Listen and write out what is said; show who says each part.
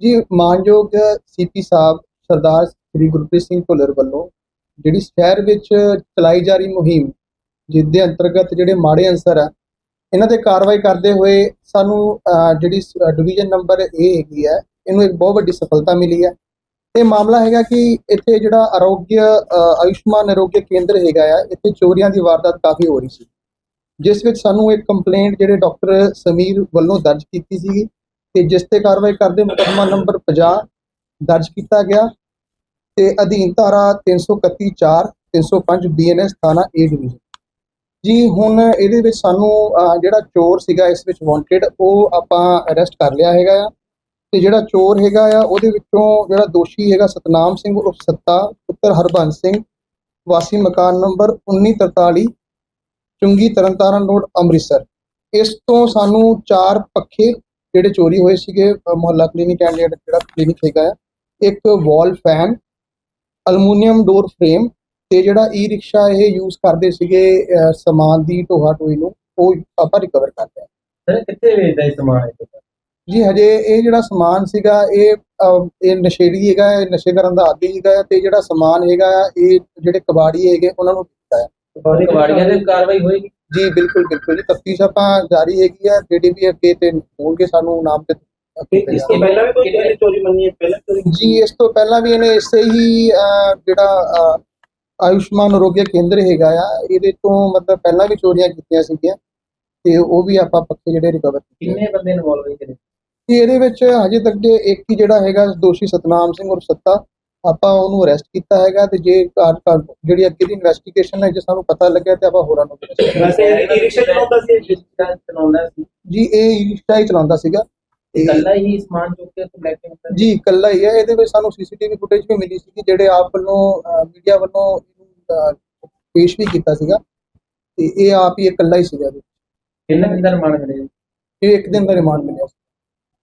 Speaker 1: ਜੀ, ਮਾਨਯੋਗ ਸੀਪੀ ਸਾਹਿਬ, ਸਰਦਾਰ ਸ੍ਰੀ ਗੁਰਪ੍ਰੀਤ ਸਿੰਘ ਭੁੱਲਰ ਵੱਲੋਂ ਜਿਹੜੀ ਸ਼ਹਿਰ ਵਿੱਚ ਚਲਾਈ ਜਾ ਰਹੀ ਮੁਹਿੰਮ ਜਿਹਦੇ ਅੰਤਰਗਤ ਜਿਹੜੇ ਮਾੜੇ ਅਨਸਰ ਆ, ਇਹਨਾਂ ਤੇ ਕਾਰਵਾਈ ਕਰਦੇ ਹੋਏ ਸਾਨੂੰ ਜਿਹੜੀ ਡਿਵੀਜ਼ਨ ਨੰਬਰ ਏ ਹੈਗੀ ਹੈ ਇਹਨੂੰ ਇੱਕ ਬਹੁਤ ਵੱਡੀ ਸਫਲਤਾ ਮਿਲੀ ਹੈ ਇਹ ਮਾਮਲਾ ਹੈਗਾ ਕਿ ਇੱਥੇ ਜਿਹੜਾ ਆਰੋਗਯ ਆਯੁਸ਼ਮਾਨ ਆਰੋਗਯ ਕੇਂਦਰ ਹੈਗਾ ਆ, ਇੱਥੇ ਚੋਰੀਆਂ ਦੀ ਵਾਰਦਾਤ ਕਾਫੀ ਹੋ ਰਹੀ ਸੀ। ਜਿਸ ਵਿੱਚ ਸਾਨੂੰ ਇੱਕ ਕੰਪਲੇਂਟ ਜਿਹੜੇ ਡਾਕਟਰ ਸਮੀਰ ਵੱਲੋਂ ਦਰਜ ਕੀਤੀ ਸੀਗੀ ਤੇ ਜਿਸ ਤੇ ਕਾਰਵਾਈ ਕਰਦੇ ਮੁਕੱਦਮਾ ਨੰਬਰ 50 ਦਰਜ ਕੀਤਾ ਗਿਆ ਤੇ ਅਧੀਨ ਧਾਰਾ 331 4 305 ਬੀਐਨਐਸ ਥਾਣਾ ਏ ਡਿਵੀਜ਼ਨ ਜੀ, ਹੁਣ ਇਹਦੇ ਵਿੱਚ ਸਾਨੂੰ ਜਿਹੜਾ ਚੋਰ ਸੀਗਾ, ਇਸ ਵਿੱਚ ਵਾਂਟਡ ਉਹ ਆਪਾਂ ਅਰੈਸਟ ਕਰ ਲਿਆ ਹੈਗਾ ਆ। ਤੇ ਜਿਹੜਾ ਚੋਰ ਹੈਗਾ ਆ, ਉਹਦੇ ਵਿੱਚੋਂ ਜਿਹੜਾ ਦੋਸ਼ੀ ਹੈਗਾ ਸਤਨਾਮ ਸਿੰਘ ਉਰਫ ਸੱਤਾ, ਪੁੱਤਰ ਹਰਬੰਸ ਸਿੰਘ, ਵਾਸੀ ਮਕਾਨ ਨੰਬਰ 1943 ਚੁੰਗੀ ਤਰਨਤਾਰਨ ਰੋਡ, ਅੰਮ੍ਰਿਤਸਰ। ਇਸ ਤੋਂ ਸਾਨੂੰ ਚਾਰ ਪੱਖੇ ਜਿਹੜੇ ਚੋਰੀ ਹੋਏ ਸੀਗੇ ਮੁਹੱਲਾ ਕਲੀਨਿਕ ਐਂਡ ਜਿਹੜਾ ਕਲੀਨਿਕ ਹੈਗਾ ਆ ਇੱਕ wall fan aluminium door frame ਤੇ ਜਿਹੜਾ ਈ ਰਿਕਸ਼ਾ ਇਹ ਯੂਜ਼ ਕਰਦੇ ਸੀਗੇ ਸਮਾਨ ਦੀ ਢੋਆ ਢੋਈ ਨੂੰ ਉਹ ਆਪਾਂ ਰਿਕਵਰ ਕਰ ਲਿਆ।
Speaker 2: ਸਰ ਕਿੱਥੇ ਵੇਚਦਾ ਇਹ ਸਮਾਨ ਇਹ
Speaker 1: ਜੀ ਹਜੇ ਇਹ ਜਿਹੜਾ ਸਮਾਨ ਸੀਗਾ ਇਹ ਇਹ ਨਸ਼ੇੜੀ ਹੈਗਾ ਇਹ ਨਸ਼ੇ ਕਰਨ ਦਾ ਆਦੀ ਹੈਗਾ ਤੇ ਜਿਹੜਾ ਸਮਾਨ ਹੈਗਾ ਆ, ਇਹ ਜਿਹੜੇ ਕਬਾੜੀ ਹੈਗੇ ਉਹਨਾਂ ਨੂੰ ਦਿੱਤਾ ਹੈ
Speaker 2: ਕਬਾੜੀਆਂ ਦੇ ਕਾਰਵਾਈ ਹੋਏਗੀ?
Speaker 1: ਜੀ ਬਿਲਕੁਲ ਬਿਲਕੁਲ ਜੀ। ਤਫਤੀਸ਼ ਆਪਾਂ ਜਾਰੀ ਹੈਗੀ ਹੈ ਜੀਡੀਪੀ ਅੱਗੇ ਤੇ ਹੋਣਗੇ ਸਾਨੂੰ ਨਾਮ ਤੇ
Speaker 2: ਇਸ ਤੋਂ ਪਹਿਲਾਂ ਵੀ ਕੋਈ ਕਿੰਨੀ ਚੋਰੀ ਮੰਨੀ ਹੈ? ਪਹਿਲਾਂ ਚੋਰੀ
Speaker 1: ਜੀ ਇਸ ਤੋਂ ਪਹਿਲਾਂ ਵੀ ਇਹਨੇ ਇਸੇ ਹੀ ਜਿਹੜਾ ਆਯੁਸ਼ਮਾਨ ਆਰੋਗਯ ਕੇਂਦਰ ਹੈਗਾ ਆ ਇਹਦੇ ਤੋਂ ਮਤਲਬ ਪਹਿਲਾਂ ਵੀ ਚੋਰੀਆਂ ਕੀਤੀਆਂ ਸੀਗੀਆਂ ਤੇ ਉਹ ਵੀ ਆਪਾਂ ਪੱਕੇ ਜਿਹੜੇ ਰਿਕਵਰ ਕੀਤੇ।
Speaker 2: ਕਿੰਨੇ ਬੰਦੇ ਇਨਵੋਲਵ ਹੋਏ
Speaker 1: ਇਹਦੇ ਵਿੱਚ ਹਜੇ ਤੱਕ ਦੇ ਇੱਕ ਹੀ ਜਿਹੜਾ ਹੈਗਾ ਦੋਸ਼ੀ ਸਤਨਾਮ ਸਿੰਘ ਔਰ ਸੱਤਾ ਆਪਾਂ ਉਹਨੂੰ ਅਰੈਸਟ ਕੀਤਾ ਹੈਗਾ ਤੇ ਜੇ ਕਾਰ- ਜਿਹੜੀ ਅੱਗੇ ਦੀ ਇਨਵੈਸਟੀਗੇਸ਼ਨ ਹੈ ਜੇ ਸਾਨੂੰ ਪਤਾ ਲੱਗਿਆ ਤੇ ਆਪਾਂ ਹੋਰਾਂ ਨੂੰ ਵੀ ਦੱਸਾਂਗੇ।
Speaker 2: ਵੈਸੇ ਇਹ ਰਿਕਸ਼ਾ ਚਲਾਉਂਦਾ ਸੀ ਰਿਕਸ਼ਾ ਚਲਾਉਂਦਾ ਸੀ
Speaker 1: ਜੀ ਇਹ ਰਿਕਸ਼ਾ ਹੀ ਚਲਾਉਂਦਾ ਸੀਗਾ
Speaker 2: ਇਕੱਲਾ ਹੀ ਸਮਾਨ ਚੁੱਕ ਕੇ ਤੋਂ ਲੈ ਕੇ ਆਉਂਦਾ ਸੀ?
Speaker 1: ਜੀ ਇਕੱਲਾ ਹੀ ਹੈ ਇਹਦੇ ਵਿੱਚ ਸਾਨੂੰ ਸੀਸੀਟੀਵੀ ਫੁਟੇਜ ਵੀ ਮਿਲੀ ਸੀ ਜਿਹੜੇ ਆਪ ਵੱਲੋਂ ਮੀਡੀਆ ਵੱਲੋਂ ਪੇਸ਼ ਵੀ ਕੀਤਾ ਸੀਗਾ ਤੇ ਇਹ ਆਪ ਹੀ ਇਕੱਲਾ ਹੀ ਸੀਗਾ।
Speaker 2: ਕਿੰਨੇ ਦਿਨ ਦਾ ਰਿਮਾਂਡ ਮਿਲੇ
Speaker 1: ਇਹ ਇੱਕ ਦਿਨ ਦਾ ਰਿਮਾਂਡ ਮਿਲਿਆ